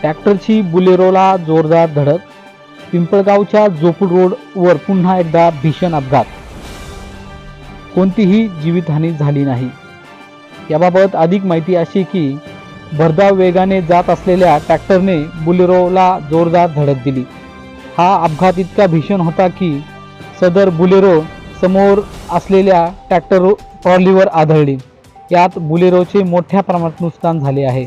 ट्रॅक्टरची बुलेरोला जोरदार धडक. पिंपळगावच्या जोपूर रोडवर पुन्हा एकदा भीषण अपघात. कोणतीही जीवितहानी झाली नाही. याबाबत अधिक माहिती अशी की भरधाव वेगाने जात असलेल्या ट्रॅक्टरने बुलेरोला जोरदार धडक दिली. हा अपघात इतका भीषण होता की सदर बुलेरो समोर असलेल्या ट्रॅक्टर ट्रॉलीवर आदळली. यात बुलेरोचे मोठ्या प्रमाणात नुकसान झाले आहे.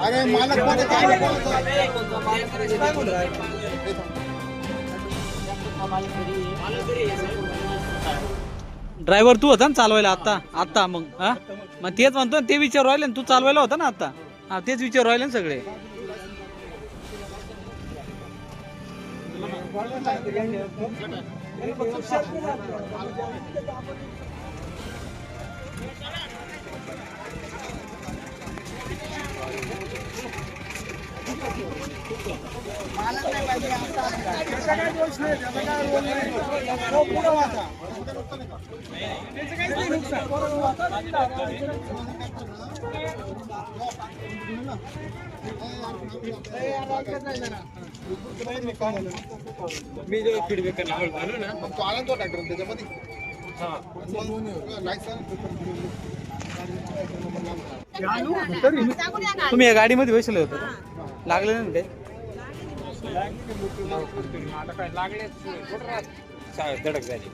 अरे मालकमध्ये काय ड्रायव्हर तू होता ना चालवायला आता? आता मग हा? मग तेच म्हणतो ना, ते विचार राहिले ना तू चालवायला होता ना आता? हा तेच विचार राहिले ना सगळे. मी जो फीडबॅक करणार ना. मग तो आला तो ट्रॅक्टर त्याच्यामध्ये. तुम्ही या गाडीमध्ये बसले होते? लागले ना ते? आता काय लागले धडक झाली.